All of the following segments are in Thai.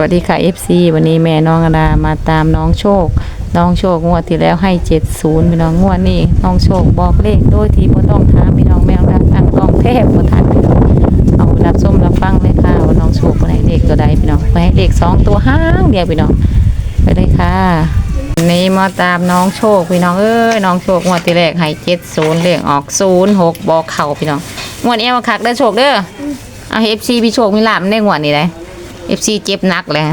วัสดีค่ะ FC วันนี้แม่น้องอดามาตามน้องโชค น้องโชคงวดที่แล้วให้ 70พี่น้องงวดนี้น้องโชคบอกเลขโดยที่บ่ต้องถามพี่น้องแม่น้องตั้งกล้องแทบบ่ทันพี่น้องเอารับส้มรับฟังเลยค่ะว่าน้องโชคคนไหนเลขตัวใดพี่น้องไปให้เลขสองตัวห้างเดียวพี่น้องไปเลยค่ะวันนี้มาตามน้องโชคพี่น้องเอ้ยน้องโชคงวดที่แรกให้70เลขออก06บอกเข่าพี่น้องงวดนี้เอาคักเด้อโชคเด้อเอา FC พี่โชคมีลาบในงวดนี้ได้ เอฟซีเจ็บหนักเลย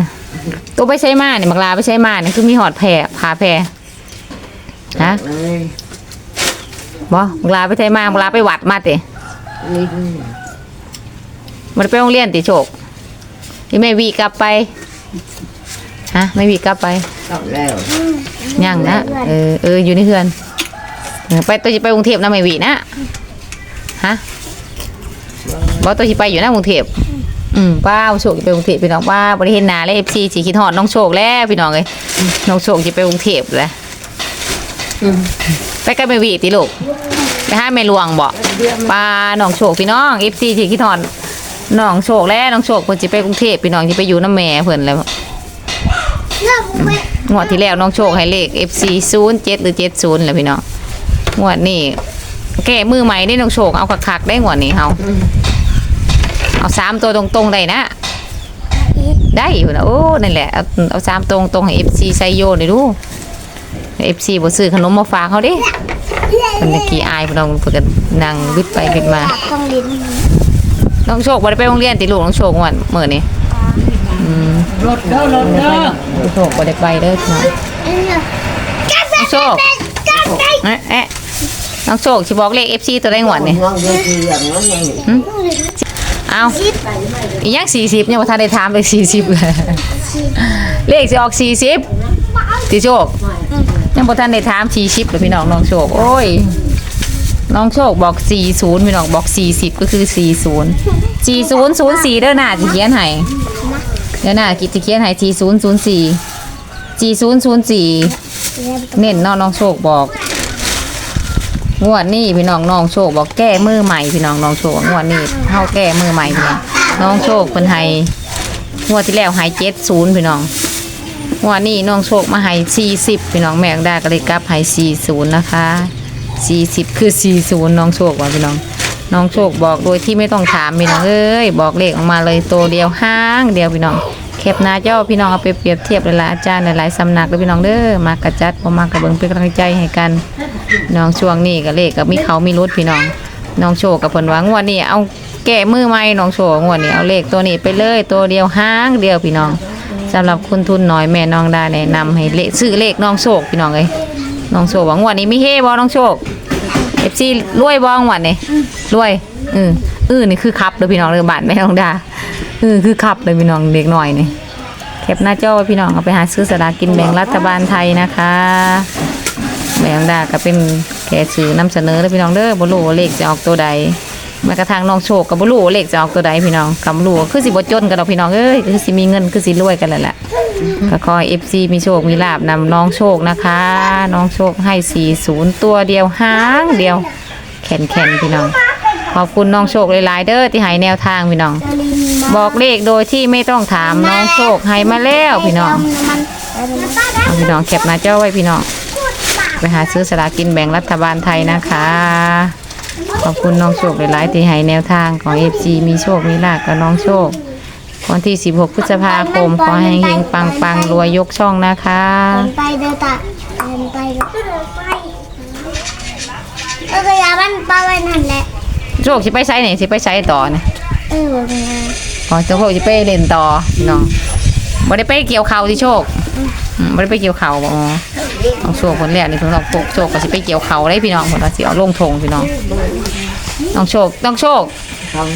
ตัวไปใช้มาเนี่ยมักลาไปใช้มาเนี่ยคือมีหอดแผลผาแผลฮะเลยบอมักลาไปใช้มามักลาไปหวัดมาติลิ้นมันไปโรงเรียนติโชคที่แม่วีกลับไปฮะไม่วีกลับไปกลับแล้วยังนะเออเอออยู่ในเฮือนเออไปตัวจะไปกรุงเทพนะไม่วีนะฮะบอตัวจะไปอยู่นะกรุงเทพ อืมป้าโชคจะไปกรุงเทพพี่น้องป้าบริเห็นหนาเลยเอฟซีสีคิดฮอดน้องโชคแล้วพี่น้องเลยน้องโชคจะไปกรุงเทพแล้วไปกับแม่วีติลูกไปหาแม่หลวงบ่ปลาน้องโชคพี่น้อง FC ที่คิดทอนน้องโชคแล้วน้องโชคเพิ่นสิไปกรุงเทพพี่น้องสิไปอยู่น้ำแม่เพิ่นแล้วงวดที่แล้วน้องโชคให้เลข FC 07หรือ70แหละพี่น้องงวดนี้แก้มือใหม่ได้น้องโชคเอาคักๆได้งวดนี้เฮา เอาสามตัวตรงๆได้นะ ได้อยู่นะโอ้นั่นแหละ เอาเอาสามตรงตรงให้ FC ใส่โยนเลยดูเอฟซีบซื้อขนมมาฝากเขาดิมันตะกี้อายพี่น้องเพิ่นก็นั่งวิดไปวิดมาต้องลิ้นน้องโชคได้ไปโรงเรียนติลูกน้องโชควันเมื้อนี้รถเด้อรถเด้อน้องโชคได้ไปเด้อน้องเนเนี่ยน้องโชคเอ๊ะเอ๊ะน้องโชคสิบอกเลข FC ตัวได้งวดนี่มอง เดือดเดือดน้อยใหญ่เอ้าอีหยัง40ยังบ่ทันได้ถามเลย40เลยเลขสิออก40ติโชคยังบ่ทันได้ถาม40เลยพี่น้องน้องโชค โอ้ย น้องโชคบอก40พี่น้องบอก40ก็คือ40 4004เด้อหน้าสิเขียนให้เดี๋ยวหน้ากิจะเขียนให้4004 4004เน้นเน้องน้องโชคบอก งวดนี้พี่น้องน้องโชคบอกแก้มือใหม่พี่น้องน้องโชคงวดนี้เฮาแก้มือใหม่พี่น้องน้องโชคเพิ่นให้งวดที่แล้วให้70พี่น้องงวดนี้น้องโชคมาให้40พี่น้องแม่งได้ก็เลยกลับให้40นย์นะคะ40คือ40น้องโชคว่าพี่น้อง น้องโชคบอกโดยที่ไม่ต้องถามพี่น้องเอ้ยบอกเลขออกมาเลยตัวเดียวห้างเดียวพี่น้อง แคปหน้าเจ้าพี่น้องเอาไปเปรียบเทียบหลายๆอาจารย์หลายๆสำนักเลยพี่น้องเด้อมากระจัดบ่มากระเบิงเป็นกำลังใจให้กันน้องช่วงนี้ก็เลขกับมีเขามีรุดพี่น้องน้องโชคกับเพิ่นว่างวดนี้เอาแก้มือใหม่น้องโชคงวดนี้เอาเลขตัวนี้ไปเลยตัวเดียวห้างเดียวพี่น้องสำหรับคุณทุนน้อยแม่น้องดาแนะนำให้เลขซื้อเลขน้องโชคพี่น้องเอ้ยน้องโชคว่างวดนี้มีเฮ่บ่น้องโชคเอฟซีรวยบ้องวันนี่รวยอืออือนี่คือคับเลยพี่น้องเลยบาทแม่น้องดา อือคือคับเลยพี่น้องเด็กหน่อยนี่แคปหน้าจอไว้พี่น้องเอาไปหาซื้อสลากกินแบ่งรัฐบาลไทยนะคะแม่น้องดาก็เป็นแค่สื่อนำเสนอเลยพี่น้องเด้อบ่รู้ว่าเลขจะออกตัวใดแม้กระทั่งน้องโชคกับบ่รู้ว่าเลขจะออกตัวใดพี่น้องคำรู้ว่าคือสิบจนกันดอกพี่น้องเอ้ยคือสิมีเงินคือสิรวยกันแล้วแหละก็ขอยเอฟซีมีโชคมีลาบนำน้องโชคนะคะ น้องโชคให้40ตัวเดียวห้างเดียวแข็นแข็นพี่น้องขอบคุณน้องโชคหลายๆเด้อที่ให้แนวทางพี่น้อง บอกเลขโดยที่ไม่ต้องถามน้องโชคให้มาแล้วพี่น้องมันเอาพี่น้องแคปหน้าจอไว้พี่น้องไปหาซื้อสลากกินแบ่งรัฐบาลไทยนะคะ ขอบคุณน้องโชคหลายๆที่ให้แนวทางของเอฟซีมีโชคมีลาบกับน้องโชควันที่ 16 พฤษภาคม ขอให้เฮงๆปังๆรวยยกช่องนะคะเดินไปเดินตาเดินไปเดินไปเออก็อย่ามันไปไว้นั่นแหละ โชคสิไปไซไหนสิไปไซต่อนะเออเป็นไง อ๋อโชคสิไปเล่นต่อพี่น้องบ่ได้ไปเกี่ยวเขาที่โชคอืมบ่ได้ไปเกี่ยวเขาบ่อ๋อเอาโชคคนแรกนี่เพิ่นบอกโชคโชคก็สิไปเกี่ยวเขาได้พี่น้องเพิ่นว่าสิเอาลงทงพี่น้องน้องโชคน้องโชค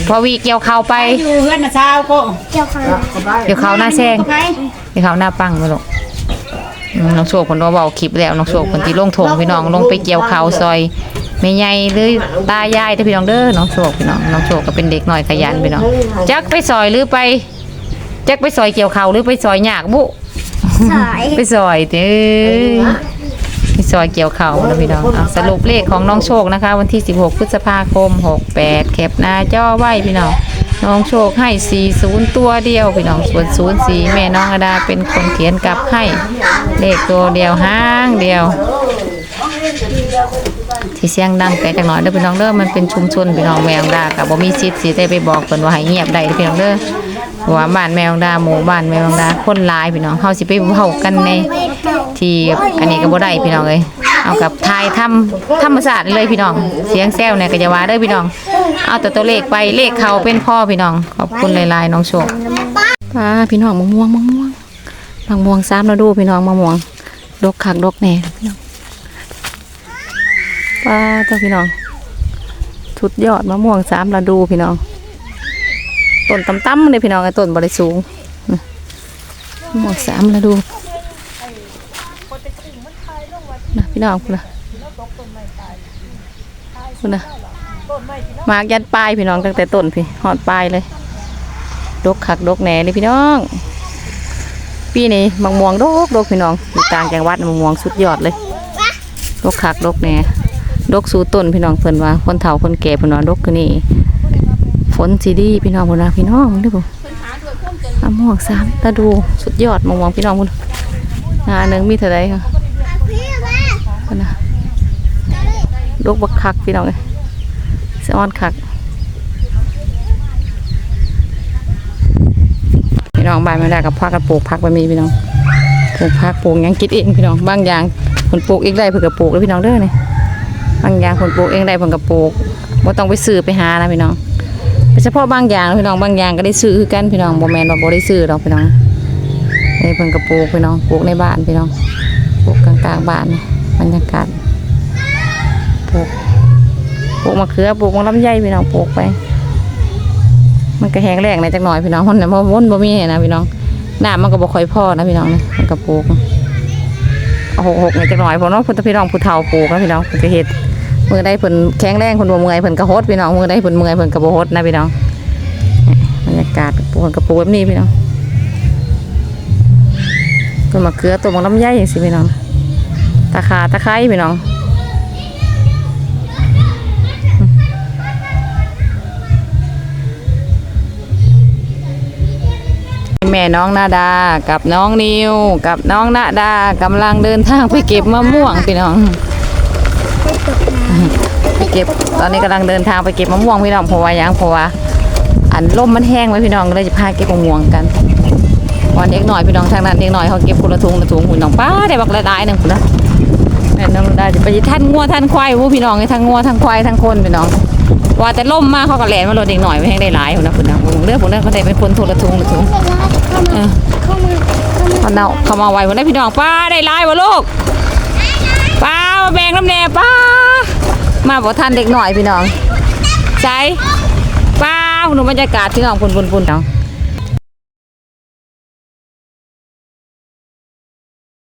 พอวีเกี่ยวเขาไปอยู่เพื่อนนะเช้าก็เกี่ยวข้าวเกี่ยวเขาหน้าแซงเกี่ยวเขาหน้าปังไปลูกอืมน้องโชคเพิ่นว่าเว้าคลิปแล้วน้องโชคเพิ่นสิลงทงพี่น้องลงไปเกี่ยวเขาซอย แม่ใหญ่หรือตายายเด้อพี่น้องเด้อน้องโชคพี่น้องน้องโชคก็เป็นเด็กน้อยขยันพี่น้องจักไปซอยหรือไปจักไปซอยเกี่ยวเขาวหรือไปซอยหยากบุ สายไปซอยเด้อไปซอยเกี่ยวเขาวนะพี่น้องเอาสรุปเลขของน้องโชคนะคะ วันที่ 16 พฤษภาคม 68แคปหน้าจอไว้พี่น้อง น้องโชคให้ 40 ตัวเดียวพี่น้องส่วน04แม่น้องอดาเป็นคนเขียนกลับให้ เลขตัวเดียวห้างเดียว ที่เสียงดังไกลจักหน่อยเด้อพี่น้องเด้อมันเป็นชุมชนพี่น้องแมวดากับบ่มีสิทธิ์สิได้ไปบอกเพิ่นว่าให้เงียบได้พี่น้องเด้อว่าบ้านแมวดาหมู่บ้านแมวดาคนหลายพี่น้องเฮาสิไปเว้ากันในที่อันนี้ก็บ่ได้พี่น้องเอ้ยเอากับทายทำธรรมศาสตร์เลยพี่น้อง เสียงแซวเนี่ยก็จะว่าเด้อพี่น้อง เอาแต่ตัวเลขไปเลขเขาเป็นพ่อพี่น้อง ขอบคุณหลายๆน้องโชคป้าพี่น้องมะม่วงมะม่วงมะม่วงซ้ำแล้วดูพี่น้องมะม่วงดกคักดกแน่พี่น้อง ป้าเจ้าพี่น้องทุดยอดมะม่วงสามฤดูพี่น้องต้นต่ำๆเลยพี่น้องไอ้ต้นบริสูงมะม่วงสามฤดูนะพี่น้องคุณนะคุณนะมากยัดปลายพี่น้องตั้งแต่ต้นพี่หอดปลายเลยดกขักดกแหน่เลยพี่น้องปีนี้มะม่วงดกดกพี่น้องอยู่ต่างจังหวัดมะม่วงสุดยอดเลยดกขักดกแหน่ ดกสู่ต้นพี่น้องเพิ่นว่าคนเฒ่าคนแก่เพิ่นว่าดกคือนี่ฝนสิดีพี่น้องพิ่นว่าพี่น้องมึงดูมะม่วงสามตาดูสุดยอดมะม่วงพี่น้องพุ่นงานหนึงมีเท่าใดค่ะพี่มาเพิ่นนะดกบักคักพี่น้องเอ้ยสะออนคักพี่น้องบานไม่ได้กับพักกันปลูกผักไปมีพี่น้องปลูกผักปลูกยังกินเองพี่น้องบางอย่างเพิ่นปลูกเองได้เพิ่นก็ปลูกแล้วพี่น้องเด้อนี่ บางอย่างคนปลูกเองได้ผลกับปลูกบ่ต้องไปซื้อไปหานะพี่น้องเฉพาะบางอย่างพี่น้องบางอย่างก็ได้ซื้อคือกันพี่น้องบ่แมนว่าบ่ได้ซื้อดอกพี่น้องในี่เพิ่นก็ปลูกพี่น้องปลูกในบ้านพี่น้องปลูกกลางๆบ้านบรรยากาศปลูกปลูกมะเขือปลูกมะลำไยพี่น้องปลูกไป มันก็แห้งแล้งในจักหน่อยพี่น้องมันน่ะบ่วนบ่มีนะพี่น้องน้ำมันก็บ่ค่อยพอนะพี่น้องนี่มันก็ปลูก หกหกเนี่ยจักหน่อยเพราะเนาะเพิ่นพี่น้องผู้เฒ่าปลูกนะพี่น้องเพิ่นก็เฮ็ดมือได้เพิ่นแข็งแรงเพิ่นบ่เมื่อยเพิ่นก็โฮดพี่น้องมือได้เพิ่นเมื่อยเพิ่นก็บ่ฮดนะพี่น้องบรรยากาศปลูกกระปูแบบนี้พี่น้องต้นมะเขือต้นมะลำไยอย่างสิพี่น้องตะขาตะไคร้พี่น้อง ม่น้องนาดา กับน้องนิว กับน้องนาดากำลังเดินทางไปเก็บมะม่วงพี่น้องไปเก็บ ตอนนี้กำลังเดินทางไปเก็บมะม่วงพี่น้องเพราะว่ายังเพราะว่าอันลมมันแห้งไว้พี่น้องก็เลยจะพาเก็บมะม่วงกันวันเด็กหน่อยพี่น้องทางนั้นเด็กหน่อยเขาเก็บคนละถุงละถุงพี่น้องป้าได้บักหลายหนึ่งคุณนะแม่น้องได้จะไปท่านงัวท่านควายวู้พี่น้องทั้งงัวทั้งควายทั้งคนพี่น้อง ว่าแต่ล่มมากเขาก็แหลนมาโดนเด็กหน่อยไม่ให้ได้หลายคนนะคุณนะเลือกผมเลือกเขาได้เป็นคนทุละถุงละทุงเขามาเขามาเข้ามาเขาเนาเขามาไววันได้พี่น้องป้าได้หลายวะลูกป้ามาแบ่งน้ำแน่ป้ามาบอกท่านเด็กหน่อยพี่น้องใจป้าหนูบรรยากาศพี่น้องปุ่นปุ่นปุ่นเนาะ